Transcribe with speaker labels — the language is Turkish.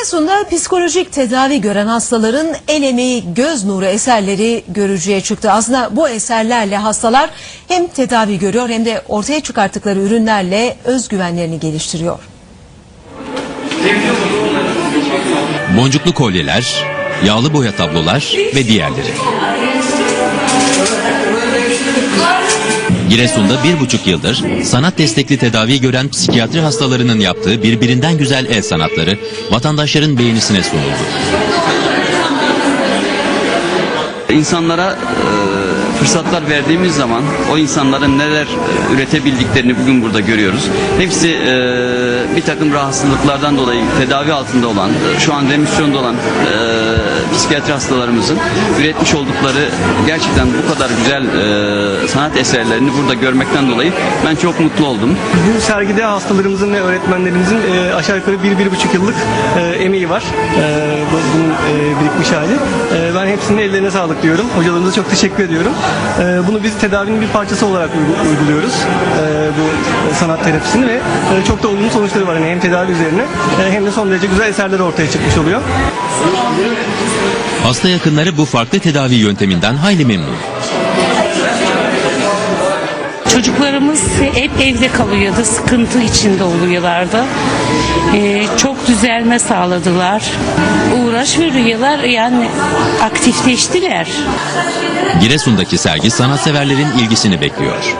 Speaker 1: Giresun'da psikolojik tedavi gören hastaların el emeği göz nuru eserleri görücüye çıktı. Aslında bu eserlerle hastalar hem tedavi görüyor hem de ortaya çıkarttıkları ürünlerle özgüvenlerini geliştiriyor.
Speaker 2: Boncuklu kolyeler, yağlı boya tablolar ve diğerleri. Giresun'da bir buçuk yıldır sanat destekli tedavi gören psikiyatri hastalarının yaptığı birbirinden güzel el sanatları vatandaşların beğenisine sunuldu.
Speaker 3: İnsanlara e, fırsatlar verdiğimiz zaman o insanların neler e, üretebildiklerini bugün burada görüyoruz. Hepsi e, bir takım rahatsızlıklardan dolayı tedavi altında olan, şu an remisyonda olan e, psikiyatri hastalarımızın üretmiş oldukları gerçekten bu kadar güzel e, sanat eserlerini burada görmekten dolayı ben çok mutlu oldum.
Speaker 4: Bu sergide hastalarımızın ve öğretmenlerimizin e, aşağı yukarı bir, bir buçuk yıllık e, emeği var. E, bu- bunun e, birikmiş hali. E, ben hepsinin ellerine sağlık diyorum. Hocalarımıza çok teşekkür ediyorum. E, bunu biz tedavinin bir parçası olarak uygu- uyguluyoruz. E, bu sanat terapisini ve e, çok da olumlu sonuçları var. Yani hem tedavi üzerine e, hem de son derece güzel eserler ortaya çıkmış oluyor.
Speaker 2: Hasta yakınları bu farklı tedavi yönteminden hayli memnun.
Speaker 5: Çocuklarımız hep evde kalıyordu, sıkıntı içinde oluyorlardı. Ee, çok düzelme sağladılar. Uğraş veriyorlar, yani aktifleştiler.
Speaker 2: Giresun'daki sergi sanatseverlerin ilgisini bekliyor.